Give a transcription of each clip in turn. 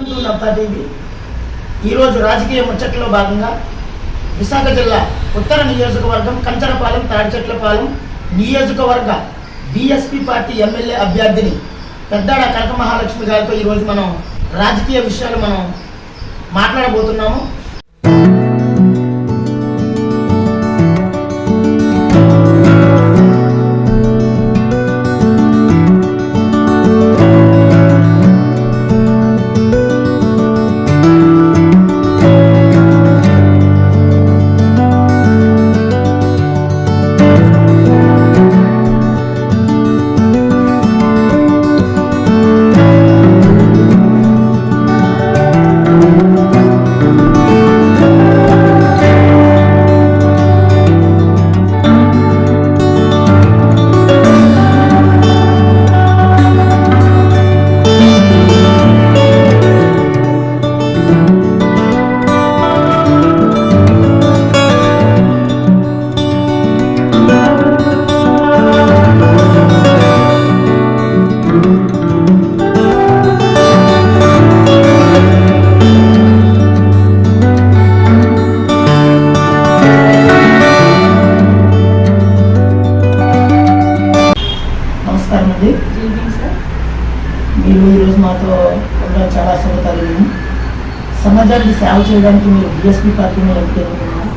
Welcome to ఈరోజు రాజకీయ ముచ్చట్లో భాగంగా విశాఖ జిల్లా ఉత్తర నియోజకవర్గం కంచరపాలెం తాడిచెట్లపాలెం నియోజకవర్గ బీఎస్పీ పార్టీ ఎమ్మెల్యే అభ్యర్థిని పెద్దాడ కనక మహాలక్ష్మి గారితో ఈరోజు మనం రాజకీయ విషయాలు మనం మాట్లాడబోతున్నాము. సమాజానికి సేవ చేయడానికి మీరు బీఎస్పీ పార్టీని ఎంపికనుకున్నారు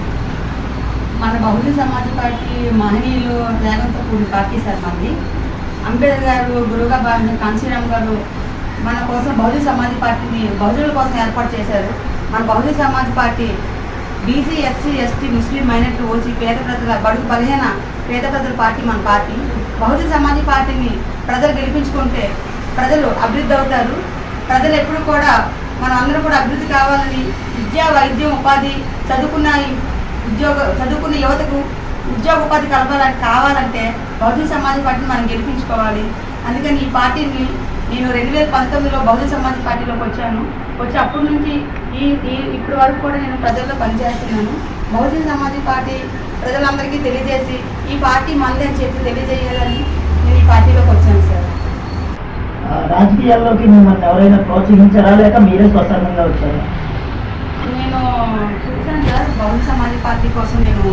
మన బహుజన సమాజ పార్టీ మహనీయులు త్యాగంతో కూడిన పార్టీ సార్ మంది అంబేద్కర్ గారు గురుగా భావించిన కాంశీరామ్ గారు మన కోసం బహుజన సమాజ పార్టీని బహుజనుల కోసం ఏర్పాటు చేశారు. మన Bahujan Samaj party BC SC ST Muslim minority OC పేద ప్రజల బడుగు బలహీన పేద ప్రజల పార్టీ మన పార్టీ. బహుజన సమాజ పార్టీని ప్రజలు గెలిపించుకుంటే ప్రజలు అభివృద్ధి అవుతారు. ప్రజలు ఎప్పుడు కూడా మనం అందరూ కూడా అభివృద్ధి కావాలని విద్యా వైద్యం ఉపాధి చదువుకున్న ఉద్యోగ చదువుకున్న యువతకు ఉద్యోగ ఉపాధి కలపాలని కావాలంటే బహుజన సమాజ్ పార్టీని మనం గెలిపించుకోవాలి. అందుకని ఈ పార్టీని నేను రెండు వేల పంతొమ్మిదిలో బహుజన సమాజ్ పార్టీలోకి వచ్చాను. వచ్చి అప్పటి నుంచి ఈ ఇప్పటి వరకు కూడా నేను ప్రజల్లో పనిచేస్తున్నాను. బహుజన సమాజ్ పార్టీ ప్రజలందరికీ తెలియజేసి ఈ పార్టీ మంది అని చెప్పి తెలియజేయాలని నేను ఈ పార్టీలోకి వచ్చాను సార్. రాజకీయాల్లోకి మిమ్మల్ని ఎవరైనా ప్రోత్సహించారా? లేక మీరే స్వసంగంగా వచ్చారా? నేను చూశాను సార్ బహుజన సమాజ్ పార్టీ కోసం నేను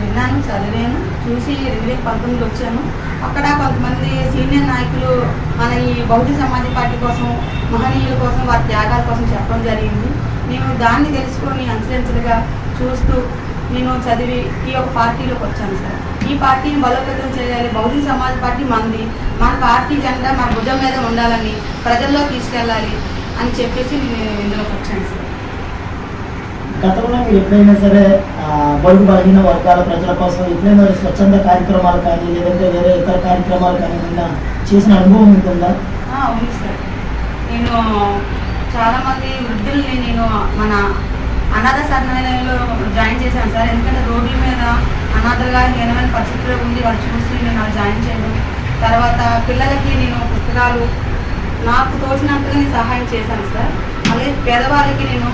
విన్నాను చదివాను చూసి రెండు వేల పంతొమ్మిది వచ్చాను. అక్కడ కొంతమంది సీనియర్ నాయకులు మన ఈ బహుజన సమాజ్ పార్టీ కోసం మహనీయుల కోసం వారి త్యాగాల కోసం చెప్పడం జరిగింది. నేను దాన్ని తెలుసుకొని అనుసరించలుగా చూస్తూ నేను చదివి ఈ యొక్క పార్టీలోకి వచ్చాను సార్. ఈ పార్టీని బలోపేతం చేయాలి. బహుజన సమాజ్ పార్టీ మనది మన పార్టీ జెండా మన భుజం మీద ఉండాలని ప్రజల్లో తీసుకెళ్ళాలి అని చెప్పేసి నేను ఇందులోకి వచ్చాను సార్. గతంలో మీరు ఎప్పుడైనా సరే బడుగు బలహీన వర్గాల ప్రజల కోసం ఎప్పుడైనా స్వచ్ఛంద కార్యక్రమాలు కానీ లేదంటే వేరే ఇతర కార్యక్రమాలు కానీ ఏమైనా చేసిన అనుభవం ఉంటుందా ఉంది? సార్. నేను చాలా మంది వృద్ధుల్ని నేను మన అనాథ శరణాలయంలో జాయిన్ చేశాను సార్. ఎందుకంటే రోడ్ల మీద అనాథలుగా హీనమైన పరిస్థితుల్లో ఉండి వాళ్ళు చూసి నేను జాయిన్ చేయడం తర్వాత పిల్లలకి నేను పుస్తకాలు నాకు తోచినంతగా నేను సహాయం చేశాను సార్. అలాగే పేదవాళ్ళకి నేను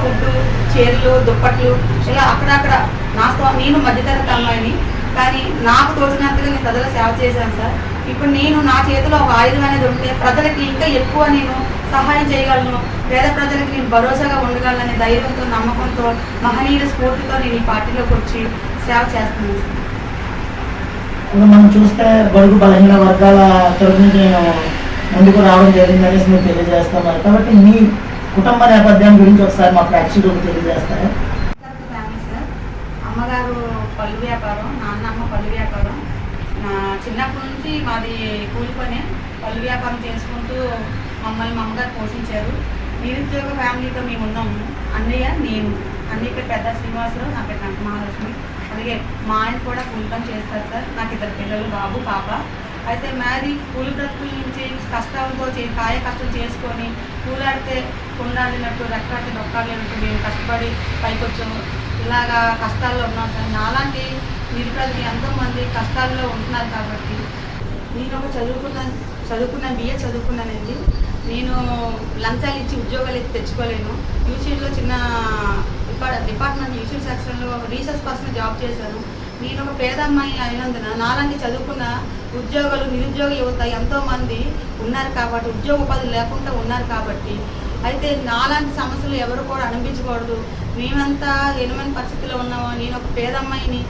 ఫుడ్ చీరలు దుప్పట్లు ఇలా అక్కడక్కడ నా నేను మధ్యతరగతి అమ్మాయిని కానీ నాకు తోచినంతగా నేను ప్రజల సేవ చేశాను సార్. ఇప్పుడు నేను నా చేతిలో ఒక ఆయుధం అనేది ఉంటే ప్రజలకి ఇంకా ఎక్కువ నేను సహాయం చేయగలను. పేద ప్రజలకి నేను భరోసాగా ఉండగలననే ధైర్యంతో నమ్మకంతో మహనీయుల స్ఫూర్తితో నేను ఈ పార్టీలోకి వచ్చి సేవ చేస్తున్నాను. ఇప్పుడు మనం చూస్తే బడుగు బలహీన వర్గాల నుంచి నేను ముందుకు రావడం జరిగింది అనేసి మీరు. తెలియజేస్తున్నారు కాబట్టి మీ కుటుంబ నేపథ్యం గురించి ఒకసారి మా ప్రేక్షకులకు తెలియజేస్తారా? అమ్మగారు పళ్ళు వ్యాపారం నాన్నమ్మ పళ్ళు వ్యాపారం. నా చిన్నప్పటి నుంచి మాది కూలి పని పళ్ళు వ్యాపారం చేసుకుంటూ మమ్మల్ని మా అమ్మగారు పోషించారు. నిరుద్యోగ ఫ్యామిలీతో మేము ఉన్నాము అన్నయ్య నేను. అన్నయ్య పేరు పెద్ద శ్రీనివాసరావు నా పేరు కనక మహాలక్ష్మి. అలాగే మా ఆయన కూడా కూలి పని చేస్తారు సార్. నాకు ఇద్దరు పిల్లలు బాబు పాప. అయితే మాది కూలి బ్రతుకుల నుంచి కష్టంతో చే కాయ కష్టం చేసుకొని కూలాడితే కుండాడినట్టు రెక్కడితే డొక్కాడినట్టు మేము కష్టపడి పైకి వచ్చాము ఇలాగా కష్టాల్లో ఉన్నాం సార్. నాలాంటి నిరుపేదలు ఎంతోమంది కష్టాల్లో ఉంటున్నారు కాబట్టి నేను ఒక చదువుకున్న చదువుకున్న బిఏ చదువుకున్నానండి. నేను లంచాలు ఇచ్చి ఉద్యోగాలు అయితే తెచ్చుకోలేను. యూసీలో చిన్న డిపార్ట్మెంట్ యూసీ సెక్షన్లో రీసెర్చ్ పర్సన్ జాబ్ చేశాను. నేను ఒక పేద అమ్మాయి అయినందున నాలాంటి చదువుకున్న ఉద్యోగాలు నిరుద్యోగ యువత ఎంతోమంది ఉన్నారు కాబట్టి ఉద్యోగ ఉపాధి లేకుండా ఉన్నారు కాబట్టి అయితే నాలాంటి సమస్యలు ఎవరు కూడా అనిపించకూడదు. మేమంతా ఎనుమని పరిస్థితిలో ఉన్నాము. నేను ఒక పేదమ్మాయిని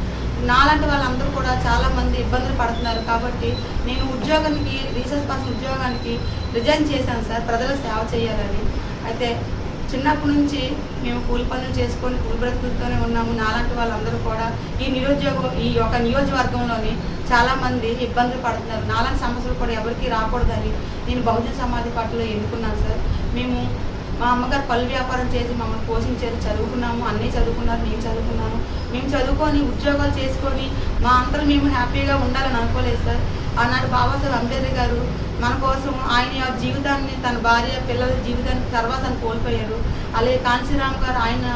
నాలాంటి వాళ్ళందరూ కూడా చాలా మంది ఇబ్బందులు పడుతున్నారు కాబట్టి నేను ఉద్యోగానికి రీసెర్చ్ పర్సన్ ఉద్యోగానికి రిజైన్ చేశాను సార్. ప్రజలకు సేవ చేయాలని. అయితే చిన్నప్పటి నుంచి మేము కూలి పనులు చేసుకొని కూలి బ్రతుకులతోనే ఉన్నాము. నాలాంటి వాళ్ళందరూ కూడా ఈ నిరుద్యోగం ఈ యొక్క నియోజకవర్గంలోని చాలామంది ఇబ్బందులు పడుతున్నారు. నాలాంటి సమస్యలు కూడా ఎవరికి రాకూడదని నేను బహుజన సమాధి పార్టీలో ఎన్నుకున్నాను సార్. మేము మా అమ్మగారు పళ్ళు వ్యాపారం చేసి మమ్మల్ని పోషించారు చదువుకున్నాము అన్నీ చదువుకున్నారు నేను చదువుకున్నాను. మేము చదువుకొని ఉద్యోగాలు చేసుకొని మా అందరూ మేము హ్యాపీగా ఉండాలని అనుకోలేదు సార్. ఆనాడు బాబాసాహెబ్ అంబేద్కర్ గారు మన కోసం ఆయన జీవితాన్ని తన భార్య పిల్లల జీవితాన్ని తర్వాత కోల్పోయారు. అలాగే కాంశీరామ్ గారు ఆయన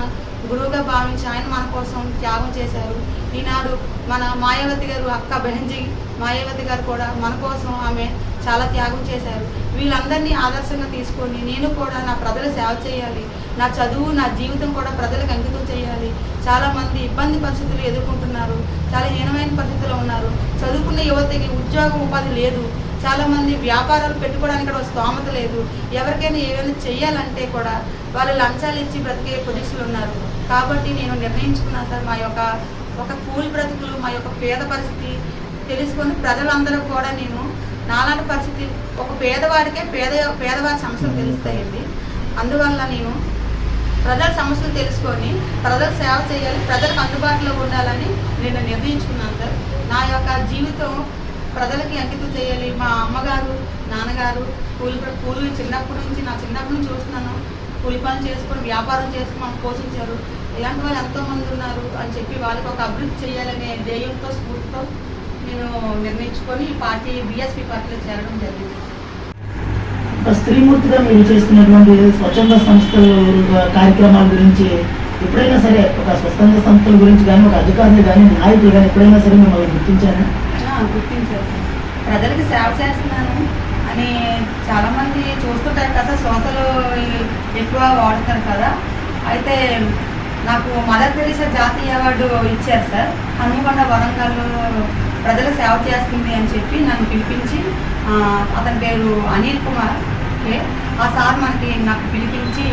గురువుగా భావించి ఆయన మన కోసం త్యాగం చేశారు. ఈనాడు మన మాయావతి గారు అక్క బెహంజీ మాయావతి గారు కూడా మన కోసం ఆమె చాలా త్యాగం చేశారు. వీళ్ళందరినీ ఆదర్శంగా తీసుకొని నేను కూడా నా ప్రజల సేవ చేయాలి. నా చదువు నా జీవితం కూడా ప్రజలకు అంకితం చేయాలి. చాలామంది ఇబ్బంది పరిస్థితులు ఎదుర్కొంటున్నారు. చాలా హీనమైన పరిస్థితుల్లో ఉన్నారు. చదువుకున్న యువతకి ఉద్యోగం ఉపాధి లేదు. చాలామంది వ్యాపారాలు పెట్టుకోవడానికి కూడా స్తోమత లేదు. ఎవరికైనా ఏమైనా చేయాలంటే కూడా వాళ్ళు లంచాలు ఇచ్చి బ్రతికే పొజిషన్లు ఉన్నారు. కాబట్టి నేను నిర్ణయించుకున్నాను సార్ మా యొక్క ఒక కూలి బ్రతుకులు మా యొక్క పేద పరిస్థితి తెలుసుకొని ప్రజలందరూ కూడా నేను నాలాంటి పరిస్థితి ఒక పేదవాడికే పేద పేదవారి సమస్యలు తెలుస్తాయండి. అందువల్ల నేను ప్రజల సమస్యలు తెలుసుకొని ప్రజల సేవ చేయాలి ప్రజలకు అందుబాటులో ఉండాలని నేను నిర్ణయించుకున్నాను సార్. నా యొక్క జీవితం ప్రజలకి అంకితం చేయాలి. మా అమ్మగారు నాన్నగారు కూలి కూలి చిన్నప్పటి నుంచి నా చిన్నప్పటి నుంచి చూస్తున్నాను. కూలి పనులు చేసుకొని వ్యాపారం చేసుకుని మాకు పోషించారు. ఇలాంటి వాళ్ళు ఎంతో మంది ఉన్నారు అని చెప్పి వాళ్ళకి ఒక అభివృద్ధి చేయాలనే ధ్యేయంతో స్ఫూర్తితో నేను నిర్ణయించుకొని పార్టీ బీఎస్పీ పార్టీలో చేరడం జరిగింది. ఒక స్త్రీమూర్తిగా మీరు చేస్తున్నటువంటి స్వచ్ఛంద సంస్థల కార్యక్రమాల గురించి ఎప్పుడైనా సరే ఒక స్వచ్ఛంద సంస్థల గురించి కానీ ఒక అధికారులు కానీ నాయకులు కానీ ఎప్పుడైనా సరే మిమ్మల్ని గుర్తించారా? ఆ, గుర్తించారు. ప్రజలకు సేవ చేస్తున్నాను అని చాలా మంది చూస్తుంటారు కదా సోషల్ ఎక్కువ వాడుతారు కదా. అయితే నాకు మదర్ తెరీసా జాతీయ అవార్డు ఇచ్చారు సార్. హనుమకొండ వరంగల్ ప్రజల సేవ చేస్తుంది అని చెప్పి నన్ను పిలిపించి అతని పేరు అనిల్ కుమార్ ఓకే ఆ సార్ మనకి నాకు పిలిపించి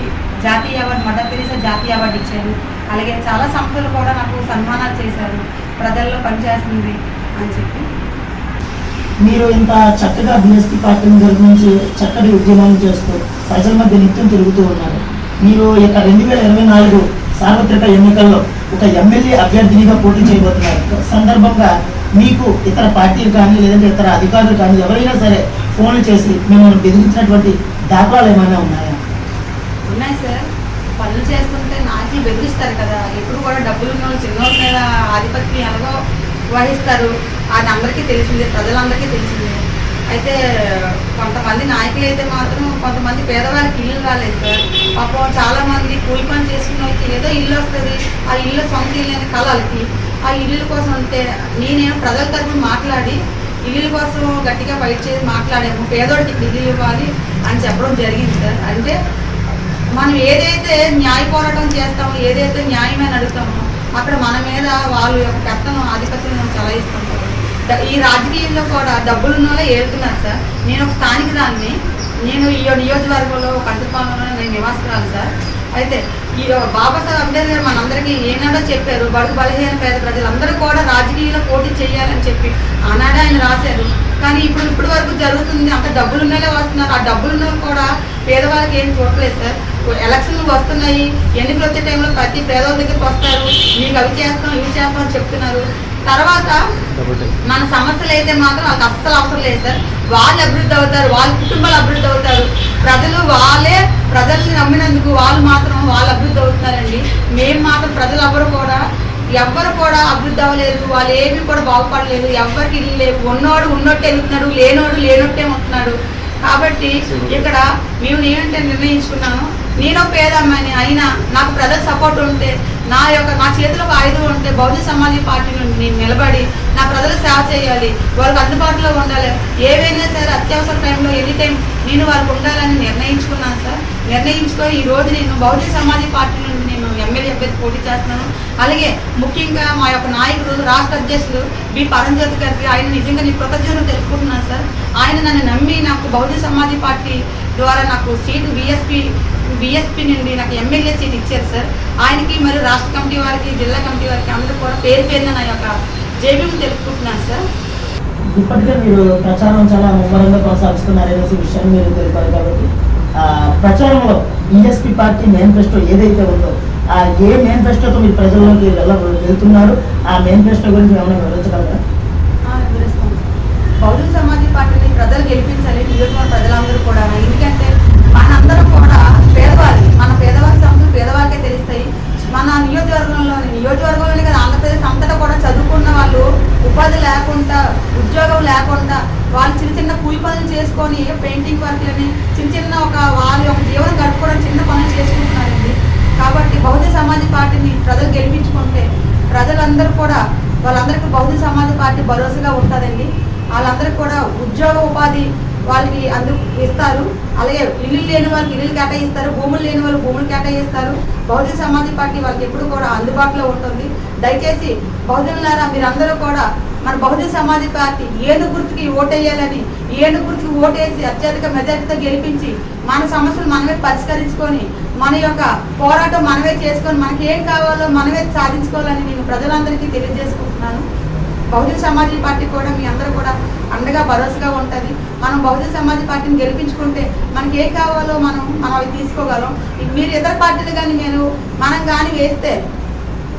జాతీయ అవార్డు మదర్ తెరీసా జాతీయ అవార్డు ఇచ్చారు. అలాగే చాలా సంస్థలు కూడా నాకు సన్మానాలు చేశారు. ప్రజల్లో పనిచేస్తుంది అని చెప్పి. మీరు ఇంత చక్కగా బిఎస్పీ పార్టీని నిర్మించి చక్కటి ఉద్యమాలు చేస్తూ ప్రజల మధ్య నిత్యం తిరుగుతూ ఉన్నారు. మీరు ఇక రెండు వేల ఇరవై నాలుగు సార్వత్రిక ఎన్నికల్లో ఒక ఎమ్మెల్యే అభ్యర్థినిగా పోటీ చేయబోతున్నారు. సందర్భంగా మీకు ఇతర పార్టీలు కానీ లేదంటే ఇతర అధికారులు కానీ ఎవరైనా సరే ఫోన్లు చేసి మిమ్మల్ని బెదిరించినటువంటి దాఖలాలు ఏమైనా ఉన్నాయా? ఉన్నాయి సార్. పనులు చేస్తుంటే నాకి బెదిరిస్తారు కదా. ఎప్పుడు కూడా డబ్బులు ఉన్న వాళ్ళు చిన్నోళ్ళ మీద ఆధిపత్యం ఎలాగో వహిస్తారు. అది అందరికీ తెలిసిందే ప్రజలందరికీ తెలిసిందే. అయితే కొంతమంది నాయకులు అయితే మాత్రం కొంతమంది పేదవాళ్ళకి ఇల్లు రాలేదు సార్. పాపం చాలామంది కూలి పని చేసుకున్న వాళ్ళకి ఏదో ఇల్లు వస్తుంది. ఆ ఇల్లు సొంత ఇల్లు అనే కళలకి ఆ ఇల్లు కోసం అంటే నేనేమో ప్రజల తరఫున మాట్లాడి ఇల్లు కోసం గట్టిగా ఫైట్ చేసి మాట్లాడాము పేదోడికి ఇల్లు ఇవ్వాలి అని చెప్పడం జరిగింది సార్. అంటే మనం ఏదైతే న్యాయ పోరాటం చేస్తామో ఏదైతే న్యాయమని అడుగుతామో అక్కడ మన మీద వాళ్ళ యొక్క పెత్తనం ఆధిపత్యం చలాయిస్తుంటారు ఈ రాజకీయంలో కూడా డబ్బులు ఉన్న వాళ్ళే ఏలుతున్నారు సార్. నేను ఒక స్థానిక దాన్ని నేను ఈ నియోజకవర్గంలో కంటపాలెంలో నేను నివాసరాలు సార్. అయితే ఈ బాబాసాహెబ్ అంబేద్కర్ మనందరికీ ఏనాడో చెప్పారు బడుగు బలహీన పేద ప్రజలందరూ కూడా రాజకీయంలో పోటీ చేయాలని చెప్పి ఆనాడే ఆయన రాశారు. కానీ ఇప్పుడు ఇప్పటి వరకు జరుగుతుంది అంత డబ్బులు ఉన్నలే వస్తున్నారు. ఆ డబ్బులు ఉన్నవి కూడా పేదవాళ్ళకి ఏం చూడలేదు సార్. ఎలక్షన్లు వస్తున్నాయి. ఎన్నికలు వచ్చే టైంలో ప్రతి పేదవాళ్ళ దగ్గరికి వస్తారు. మీకు అవి చేస్తాం ఇవి చేస్తాం అని చెప్తున్నారు. తర్వాత మన సమస్యలు అయితే మాత్రం వాళ్ళకి అస్సలు అవసరం లేదు సార్. వాళ్ళు అభివృద్ధి అవుతారు వాళ్ళ కుటుంబాలు అభివృద్ధి అవుతారు. ప్రజలు వాళ్ళే ప్రజల్ని నమ్మినందుకు వాళ్ళు మాత్రం వాళ్ళు అభివృద్ధి అవుతున్నారండి. మేము మాత్రం ప్రజలు ఎవరు కూడా ఎవ్వరు కూడా అభివృద్ధి అవ్వలేదు వాళ్ళు ఏమి కూడా బాగుపడలేదు ఎవ్వరికి ఇల్లు లేవు. ఉన్నోడు ఉన్నట్టే వెళ్తున్నాడు లేనోడు లేనట్టే ఉంటున్నాడు. కాబట్టి ఇక్కడ మేము నేనంటే నిర్ణయించుకున్నాను నేను పేదమ్మని అయినా నాకు ప్రజల సపోర్ట్ ఉంటే నా యొక్క నా చేతిలో ఒక ఆయుధం ఉంటే బౌద్ధ సమాజ పార్టీ నుండి నేను నిలబడి నా ప్రజలు సేవ చేయాలి వాళ్ళకి అందుబాటులో ఉండాలి. ఏవైనా సరే అత్యవసర టైంలో ఎనీ టైం నేను వారికి ఉండాలని నిర్ణయించుకున్నాను సార్. నిర్ణయించుకొని ఈ రోజు నేను బౌద్ధ సమాజ పార్టీ నుండి నేను ఎమ్మెల్యే అభ్యర్థి పోటీ చేస్తున్నాను. అలాగే ముఖ్యంగా మా యొక్క నాయకుడు రాష్ట్ర అధ్యక్షులు బి. పరంజ్యోతి గారికి ఆయన నిజంగా నీ కృతజ్ఞతలు తెలుపుకుంటున్నాను సార్. ఆయన నన్ను నమ్మి నాకు బౌద్ధ సమాజ పార్టీ ద్వారా నాకు సీటు బీఎస్పీ బీఎస్పీ నుండి నాకు ఎమ్మెల్యే సీట్ ఇచ్చారు సార్. ఆయనకి మరియు రాష్ట్ర కమిటీ వారికి జిల్లా కమిటీ వారికి అందరూ కూడా పేరు పేరున నా యొక్క జేబీఎం తెలుపుకుంటున్నాను సార్. ఇప్పటికే మీరు ప్రచారం చాలా ముమ్మరంగా కొనసాగిస్తున్నారనేసి విషయాన్ని మీరు తెలిపారు కాబట్టి ప్రచారంలో బీఎస్పీ పార్టీ మేనిఫెస్టో ఏదైతే ఉందో ఆ ఏ మేనిఫెస్టోతో మీరు ప్రజల్లోకి వెళ్ళ వెళ్తున్నారు ఆ మేనిఫెస్టో గురించి ఏమైనా వివరించగలరా. బహుజన సమాజ్ పార్టీని ప్రజలు గెలిపించాలి నియోజకవర్గ ప్రజలందరూ కూడా ఎందుకంటే మనందరం కూడా పేదవాళ్ళు. మన పేదవాళ్ళ సమస్యలు పేదవాళ్ళకే తెలుస్తాయి. మన నియోజకవర్గంలోని నియోజకవర్గంలోనే కదా ఆంధ్రప్రదేశ్ అంతటా కూడా చదువుకున్న వాళ్ళు ఉపాధి లేకుండా ఉద్యోగం లేకుండా వాళ్ళు చిన్న చిన్న కూలి పనులు చేసుకొని పెయింటింగ్ వర్క్లని చిన్న చిన్న ఒక వాళ్ళ యొక్క జీవనం గడుపుకోవడం చిన్న పనులు చేసుకుంటున్నారండి. కాబట్టి బహుజన సమాజ్ పార్టీని ప్రజలు గెలిపించుకుంటే ప్రజలందరూ కూడా వాళ్ళందరికీ బహుజన సమాజ్ పార్టీ భరోసాగా ఉంటుందండి. వాళ్ళందరికీ కూడా ఉద్యోగ ఉపాధి వాళ్ళకి అందు ఇస్తారు. అలాగే ఇల్లు లేని వాళ్ళకి ఇల్లు కేటాయిస్తారు భూములు లేని వాళ్ళు భూములు కేటాయిస్తారు. బహుజన సమాజ్ పార్టీ వాళ్ళకి ఎప్పుడు కూడా అందుబాటులో ఉంటుంది. దయచేసి బహుజనులారా మీరందరూ కూడా మన బహుజన సమాజ్ పార్టీ ఏను గుర్తుకి ఓటేయాలని ఏను గుర్తుకి ఓటేసి అత్యధిక మెజారిటీతో గెలిపించి మన సమస్యలు మనమే పరిష్కరించుకొని మన యొక్క పోరాటం మనమే చేసుకొని మనకి ఏం కావాలో మనమే సాధించుకోవాలని నేను ప్రజలందరికీ తెలియజేసుకుంటున్నాను. బహుజన సమాజ్ పార్టీ కూడా మీ అందరూ కూడా అండగా భరోసాగా ఉంటుంది. మనం బహుజన సమాజ్ పార్టీని గెలిపించుకుంటే మనకి ఏం కావాలో మనం మనం అవి తీసుకోగలం. మీరు ఇతర పార్టీలు కానీ మీరు మనం కానీ వేస్తే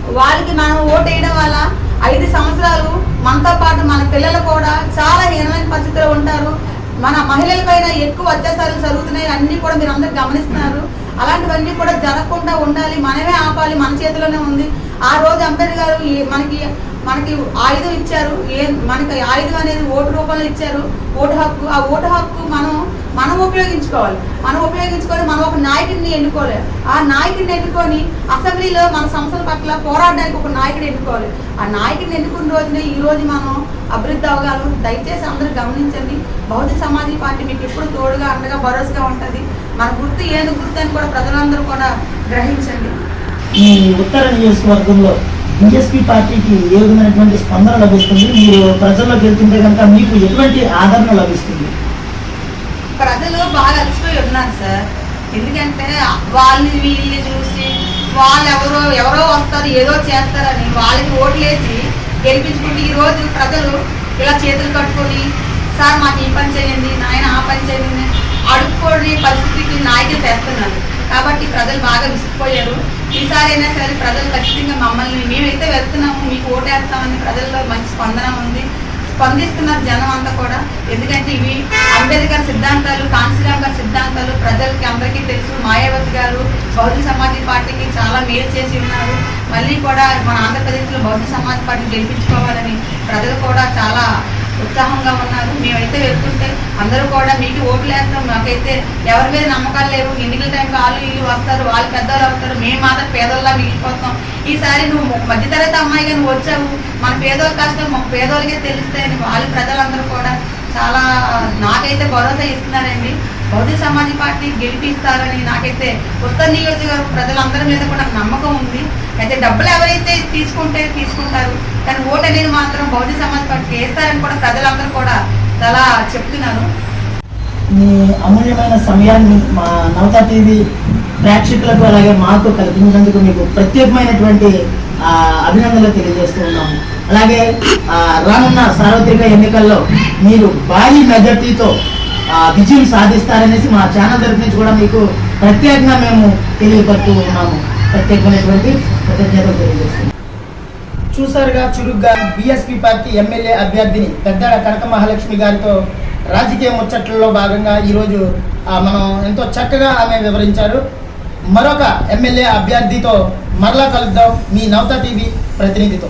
వాళ్ళకి మనం ఓటు వేయడం వల్ల ఐదు సంవత్సరాలు మనతో పాటు మన పిల్లలు కూడా చాలా హీనమైన పరిస్థితిలో ఉంటారు. మన మహిళల పైన ఎక్కువ అత్యాచారాలు జరుగుతున్నాయి. అన్నీ కూడా మీరు అందరు గమనిస్తున్నారు. అలాంటివన్నీ కూడా జరగకుండా ఉండాలి. మనమే ఆపాలి. మన చేతిలోనే ఉంది. ఆ రోజు అంబేద్కర్ గారు ఈ- మనకి మనకి ఆయుధం ఇచ్చారు. ఏ మనకి ఆయుధం అనేది ఓటు రూపంలో ఇచ్చారు. ఓటు హక్కు ఆ ఓటు హక్కు మనం మనం ఉపయోగించుకోవాలి. మనం ఉపయోగించుకొని మనం ఒక నాయకుడిని ఎన్నుకోవాలి. ఆ నాయకుడిని ఎన్నుకొని అసెంబ్లీలో మన సంస్థల పట్ల పోరాడడానికి ఒక నాయకుడిని ఎన్నుకోవాలి. ఆ నాయకుడిని ఎన్నుకున్న రోజునే ఈ రోజు మనం అభివృద్ధి అవగాలు దయచేసి అందరూ గమనించండి. బహుజన సమాజీ పార్టీ మీకు ఎప్పుడు తోడుగా అండగా భరోసాగా ఉంటుంది. మన గుర్తు ఏది గుర్తు అని కూడా ప్రజలందరూ కూడా గ్రహించండి. ఈ ఉత్తర నియోజకవర్గంలో బీఎస్పీ పార్టీకి ఏ విధమైనటువంటి స్పందన లభిస్తుంది? మీరు ప్రజల్లోకి వెళ్తుంటే కనుక మీకు ఎటువంటి ఆదరణ లభిస్తుంది? ప్రజలు బాగా అలసిపోయి ఉన్నారు సార్. ఎందుకంటే వాళ్ళని వీళ్ళని చూసి వాళ్ళు ఎవరో ఎవరో వస్తారు ఏదో చేస్తారని వాళ్ళకి ఓట్లేసి గెలిపించుకుంటే ఈ రోజు ప్రజలు ఇలా చేతులు కట్టుకొని సార్ మాకు ఈ పని చేయండి నాయన ఆ పని చేయండి అడుక్కోని పరిస్థితికి నాయకులు తెస్తున్నారు. కాబట్టి ప్రజలు బాగా విసిగిపోయారు. ఈసారి అయినా సరే ప్రజలు ఖచ్చితంగా మమ్మల్ని మేమైతే వెళ్తున్నాము మీకు ఓటేస్తామని ప్రజల్లో మంచి స్పందన ఉంది. స్పందిస్తున్నారు జనం అంతా కూడా. ఎందుకంటే ఇవి అంబేద్కర్ సిద్ధాంతాలు కాంశీరామ్ గారి సిద్ధాంతాలు ప్రజలకి అందరికీ తెలుసు. మాయావతి గారు బహుజన సమాజ్ పార్టీకి చాలా మేలు చేసి ఉన్నారు. మళ్ళీ కూడా మన ఆంధ్రప్రదేశ్లో బహుజన సమాజ్ పార్టీ గెలిపించుకోవాలని ప్రజలు కూడా చాలా ఉత్సాహంగా ఉన్నారు. మేమైతే వెళ్తుంటే అందరూ కూడా మీకు ఓట్లు వేస్తాం మాకైతే ఎవరి మీద నమ్మకాలు లేవు ఎన్నికల టైంకి వాళ్ళు వీళ్ళు వస్తారు వాళ్ళు పెద్దవాళ్ళు అవుతారు మేము మాత్రం పేదోళ్ళ మిగిలిపోతాం. ఈసారి నువ్వు మధ్యతరగతి అమ్మాయిగా నువ్వు వచ్చావు. మన పేదోళ్ళ కష్టం మాకు పేదోళ్ళకే తెలుస్తాయని వాళ్ళు ప్రజలందరూ కూడా చాలా నాకైతే భరోసా ఇస్తున్నారండి. బహుజన సమాజ్ పార్టీ గెలిపిస్తారని నాకైతే కొత్త నియోజకవర్గ ప్రజలందరి మీద కూడా నమ్మకం ఉంది. అయితే డబ్బులు ఎవరైతే తీసుకుంటే తీసుకుంటారు కానీ ఓటు అనేది మాత్రం బహుజన సమాజ్ పార్టీకి వేస్తారని కూడా ప్రజలందరూ కూడా చాలా చెప్తున్నారు. మీ అమూల్యమైన సమయాన్ని మా నవతా టీవీ ప్రేక్షకులకు అలాగే మాకు కల్పించినందుకు మీకు ప్రత్యేకమైనటువంటి అభినందనలు తెలియజేస్తూ ఉన్నాము. అలాగే రానున్న సార్వత్రిక ఎన్నికల్లో మీరు భారీ మెజార్టీతో విజయం సాధిస్తారనేసి మా ఛానల్ తరఫు నుంచి కూడా మీకు ప్రత్యేకంగా మేము తెలియపడుతూ ఉన్నాము. ప్రత్యేకమైనటువంటి కృతజ్ఞతలు తెలియజేస్తున్నాం. చూసారుగా చురుగ్గా బీఎస్పీ పార్టీ ఎమ్మెల్యే అభ్యర్థిని పెద్దాడ కనక మహాలక్ష్మి గారితో రాజకీయ ముచ్చట్లలో భాగంగా ఈరోజు మనం ఎంతో చక్కగా ఆమె వివరించారు. మరొక ఎమ్మెల్యే అభ్యర్థితో మరలా కలుద్దాం మీ నవత టీవీ ప్రతినిధితో.